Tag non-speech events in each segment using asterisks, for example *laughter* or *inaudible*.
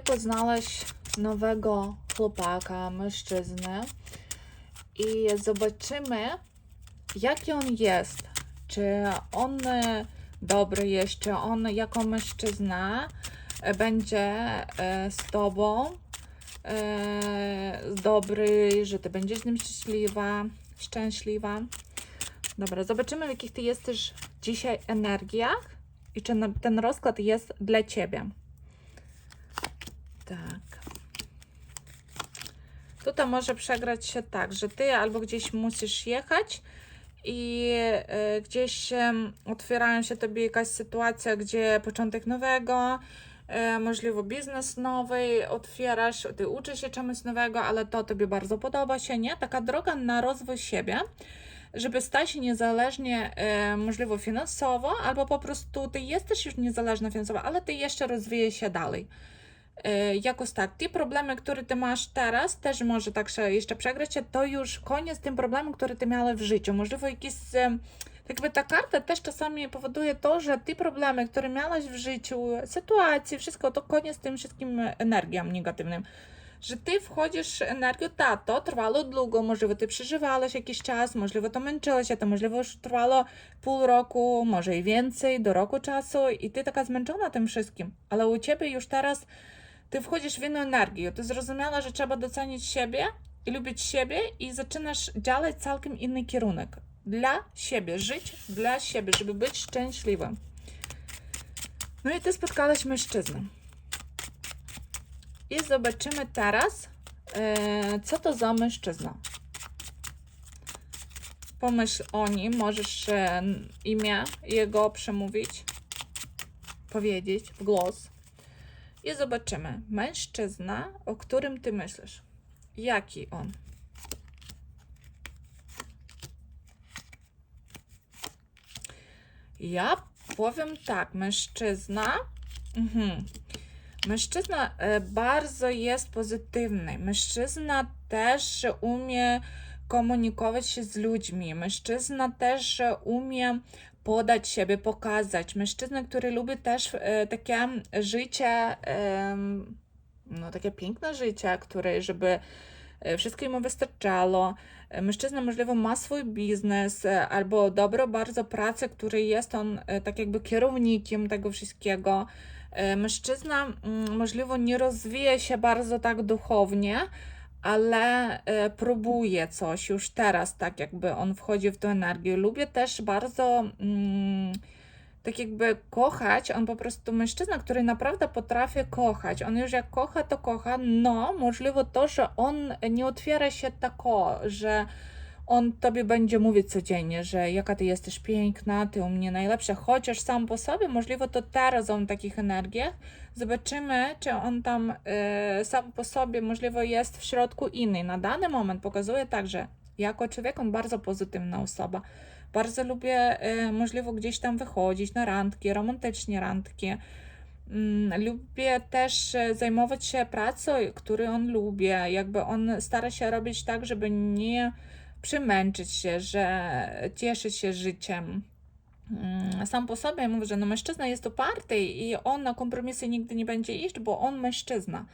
poznałaś nowego chłopaka, mężczyznę i zobaczymy, jaki on jest. Czy on dobry jest, czy on jako mężczyzna e, będzie e, z tobą e, dobry, że ty będziesz z nim szczęśliwa, szczęśliwa. Dobra, zobaczymy, w jakich ty jesteś dzisiaj energiach i czy ten rozkład jest dla ciebie. Tak. Tutaj może przegrać się tak, że ty albo gdzieś musisz jechać i e, gdzieś otwierają się tobie jakaś sytuacja, gdzie początek nowego, e, możliwe biznes nowy otwierasz, ty uczysz się czemuś nowego, ale to tobie bardzo podoba się, nie? Taka droga na rozwój siebie żeby stać się niezależnie, e, możliwe finansowo, albo po prostu ty jesteś już niezależna finansowo, ale ty jeszcze rozwijesz się dalej. E, jakoś tak, te problemy, które ty masz teraz, też może tak jeszcze przegrać, to już koniec tym problemem, który ty miała w życiu. Możliwe jakieś, tak jakby ta karta też czasami powoduje to, że te problemy, które miałaś w życiu, sytuacje, wszystko, to koniec tym wszystkim energią negatywnym. Że ty wchodzisz energię, ta, to trwało długo, możliwe ty przeżywałeś jakiś czas, możliwe to męczyłeś się, to możliwe już trwało pół roku, może i więcej, do roku czasu i ty taka zmęczona tym wszystkim, ale u ciebie już teraz ty wchodzisz w inną energię, ty zrozumiała, że trzeba docenić siebie i lubić siebie i zaczynasz działać całkiem inny kierunek. Dla siebie, żyć dla siebie, żeby być szczęśliwym. No i ty spotkałaś mężczyznę. I zobaczymy teraz, e, co to za mężczyzna. Pomyśl o nim, możesz e, imię jego przemówić, powiedzieć w głos. I zobaczymy. Mężczyzna, o którym ty myślisz. Jaki on? Ja powiem tak, mężczyzna. Mhm. Mężczyzna e, bardzo jest pozytywny. Mężczyzna też umie komunikować się z ludźmi. Mężczyzna też umie podać siebie, pokazać. Mężczyzna, który lubi też e, takie życie, em, no takie piękne życie, które, żeby e, wszystko mu wystarczało. E, Mężczyzna możliwe ma swój biznes e, albo dobrą bardzo pracę, który jest on e, tak jakby kierownikiem tego wszystkiego. E, Mężczyzna mm, możliwe nie rozwija się bardzo tak duchownie, ale e, próbuje coś już teraz, tak jakby on wchodzi w tę energię. Lubię też bardzo mm, tak jakby kochać, on po prostu mężczyzna, który naprawdę potrafi kochać. On już jak kocha, to kocha, no możliwe to, że on nie otwiera się tako, że on tobie będzie mówić codziennie, że jaka ty jesteś piękna, ty u mnie najlepsza, chociaż sam po sobie, możliwe to teraz on takich energiach. Zobaczymy, czy on tam e, sam po sobie, możliwe jest w środku inny. Na dany moment pokazuje tak, że jako człowiek on bardzo pozytywna osoba. Bardzo lubię e, możliwe gdzieś tam wychodzić na randki, romantycznie randki. Mm, Lubię też e, zajmować się pracą, której on lubi. Jakby on stara się robić tak, żeby nie przemęczyć się, że cieszyć się życiem. Mm, Sam po sobie mówię, że no mężczyzna jest uparty i on na kompromisy nigdy nie będzie iść, bo on mężczyzna.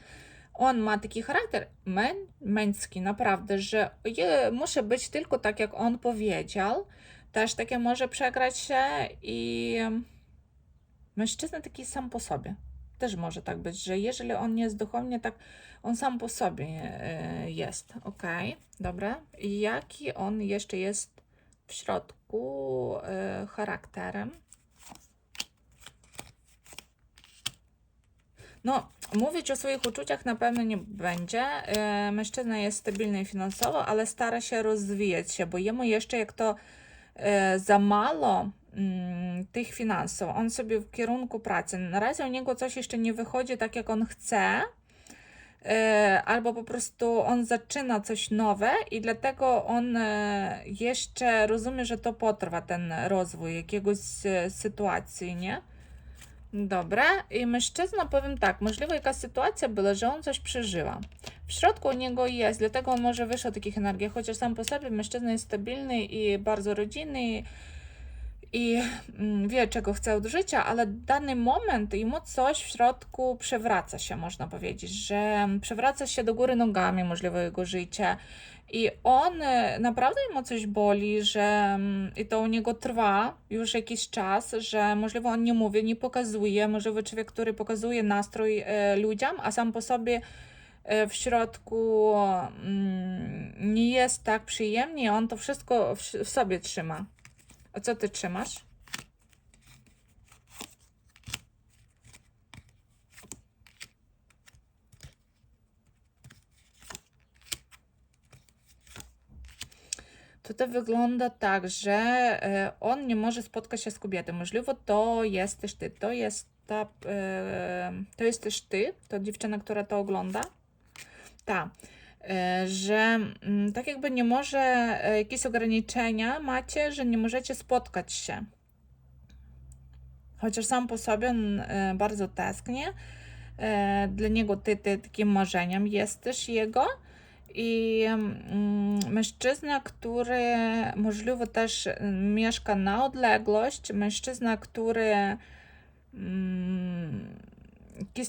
On ma taki charakter mę, męski, naprawdę, że je, muszę być tylko tak, jak on powiedział. Też takie może przegrać się i mężczyzna taki sam po sobie. Też może tak być, że jeżeli on nie jest duchownie, tak on sam po sobie e, jest. Ok, dobra. I jaki on jeszcze jest w środku e, charakterem? No, mówić o swoich uczuciach na pewno nie będzie. E, Mężczyzna jest stabilny finansowo, ale stara się rozwijać się, bo jemu jeszcze jak to za mało tych finansów. On sobie w kierunku pracy. Na razie u niego coś jeszcze nie wychodzi tak, jak on chce. E, Albo po prostu on zaczyna coś nowe i dlatego on e, jeszcze rozumie, że to potrwa ten rozwój jakiegoś e, sytuacji, nie? Dobra, i mężczyzna, powiem tak, możliwe jakaś sytuacja była, że on coś przeżywa. W środku u niego jest, dlatego on może wyszło takich energii, chociaż sam po sobie mężczyzna jest stabilny i bardzo rodzinny i mm, wie, czego chce od życia, ale dany moment jemu coś w środku przewraca się, można powiedzieć, że przewraca się do góry nogami możliwe jego życie. I on e, naprawdę mu coś boli, że mm, i to u niego trwa już jakiś czas, że możliwe on nie mówi, nie pokazuje, możliwe człowiek, który pokazuje nastrój e, ludziom, a sam po sobie e, w środku mm, nie jest tak przyjemnie, on to wszystko w sobie trzyma. A co ty trzymasz? Tutaj wygląda tak, że e, on nie może spotkać się z kobietą. Możliwe to jesteś ty, to jest ta, e, to jesteś ty, to dziewczyna, która to ogląda. Tak, że mm, tak jakby nie może, e, jakieś ograniczenia macie, że nie możecie spotkać się. Chociaż sam po sobie on e, bardzo tęsknie. E, Dla niego ty, ty takim marzeniem jesteś jego. I mm, mężczyzna, który możliwe też mm, mieszka na odległość, mężczyzna, który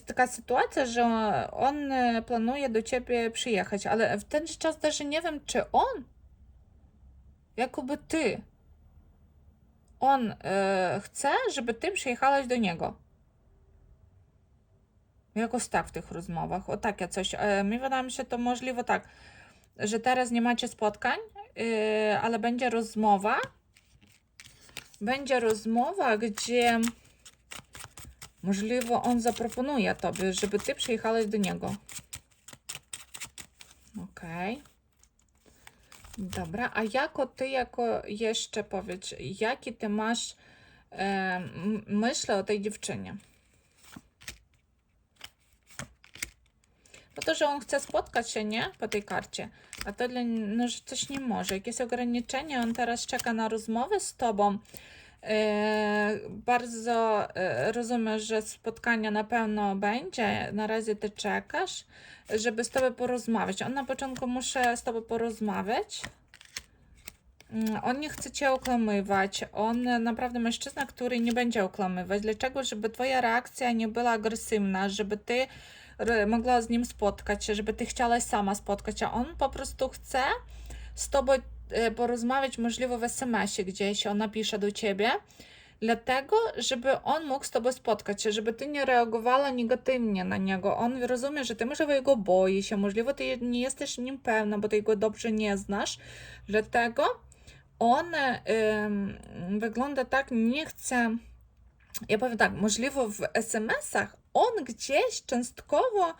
taka sytuacja, że on e, planuje do ciebie przyjechać, ale w ten czas też nie wiem, czy on, jakoby ty, on e, chce, żeby ty przyjechałaś do niego. Jakoś tak w tych rozmowach. O takie coś. E, mi wydaje mi się to możliwe tak, że teraz nie macie spotkań, e, ale będzie rozmowa. Będzie rozmowa, gdzie możliwe on zaproponuje tobie, żeby ty przyjechałaś do niego. Okej. Dobra, a jako ty, jako jeszcze powiedz, jaki ty masz e, m- myśli o tej dziewczynie? No to, że on chce spotkać się, nie? Po tej karcie. A to dla no, że coś nie może. Jakieś ograniczenia, on teraz czeka na rozmowę z tobą. E, bardzo e, rozumiem, że spotkania na pewno będzie. Na razie ty czekasz, żeby z tobą porozmawiać. On na początku muszę z tobą porozmawiać. Mm, On nie chce cię okłamywać. On naprawdę mężczyzna, który nie będzie okłamywać. Dlaczego? Żeby twoja reakcja nie była agresywna, żeby ty mogła z nim spotkać się, żeby ty chciałaś sama spotkać, a on po prostu chce z tobą e, porozmawiać, możliwe w SMS-ie gdzieś, on napisze do ciebie, dlatego, żeby on mógł z tobą spotkać się, żeby ty nie reagowała negatywnie na niego. On rozumie, że ty możliwe jego boi się, możliwe ty nie jesteś nim pewna, bo ty go dobrze nie znasz, dlatego on wygląda tak, nie chce. Ja powiem tak, możliwe w SMS-ach on gdzieś cząstkowo,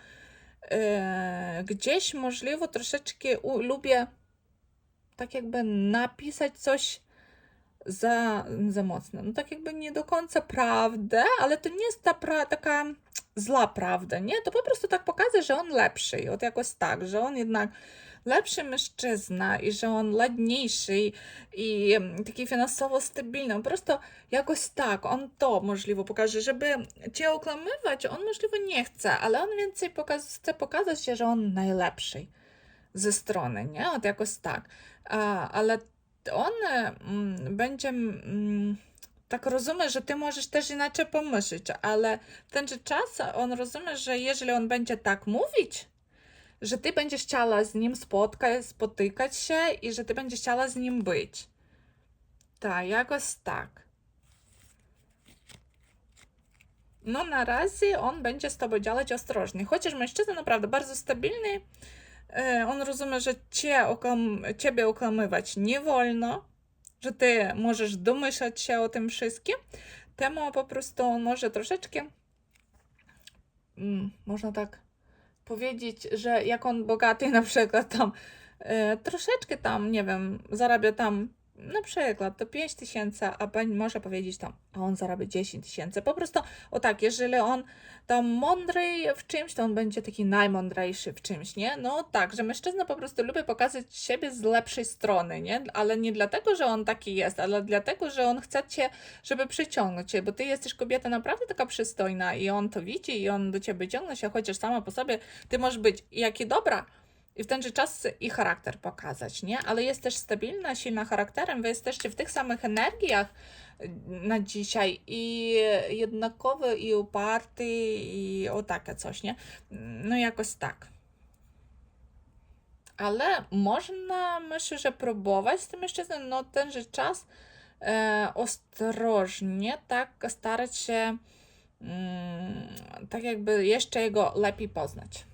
e, gdzieś możliwe troszeczkę u, lubię tak jakby napisać coś za, za mocno. No tak jakby nie do końca prawdę, ale to nie jest ta pra, taka zła prawda, nie? To po prostu tak pokazuje, że on lepszy. I od jakoś tak, że on jednak lepszy mężczyzna i że on ładniejszy i, taki finansowo stabilny. Po prostu jakoś tak, on to możliwe pokaże, żeby cię okłamywać, on możliwe nie chce, ale on więcej pokaz chce pokazać się, że on najlepszy ze strony, nie? Od jakoś tak. Ale on mm, będzie mm, tak rozumie, że ty możesz też inaczej pomyśleć, ale ten czas on rozumie, że jeżeli on będzie tak mówić, że ty będziesz chciała z nim spotkać, spotykać się i że ty będziesz chciała z nim być. Tak, jakoś tak. No na razie on będzie z tobą działać ostrożnie. Chociaż mężczyzna naprawdę bardzo stabilny, on rozumie, że cię okłam, ciebie okłamywać nie wolno, że ty możesz domyślać się o tym wszystkim, temu po prostu on może troszeczkę, mm, można tak powiedzieć, że jak on bogaty *laughs* na przykład tam e, troszeczkę tam, nie wiem, zarabia tam na przykład to 5 tysięcy, a pani może powiedzieć tam, a on zarabia 10 tysięcy. Po prostu o tak, jeżeli on tam mądry w czymś, to on będzie taki najmądrzejszy w czymś, nie? No tak, że mężczyzna po prostu lubi pokazać siebie z lepszej strony, nie? Ale nie dlatego, że on taki jest, ale dlatego, że on chce cię, żeby przyciągnąć cię, bo ty jesteś kobieta naprawdę taka przystojna i on to widzi i on do ciebie ciągnie się, chociaż sama po sobie ty możesz być jak i dobra, i w ten czas i charakter pokazać, nie? Ale jest też stabilna, silna charakterem, wy jesteście w tych samych energiach y, na dzisiaj i jednakowy, i uparty, i o takie coś, nie? No jakoś tak. Ale można, myślę, że próbować z tym mężczyzną, no tenże czas e, ostrożnie, tak starać się mm, tak jakby jeszcze jego lepiej poznać.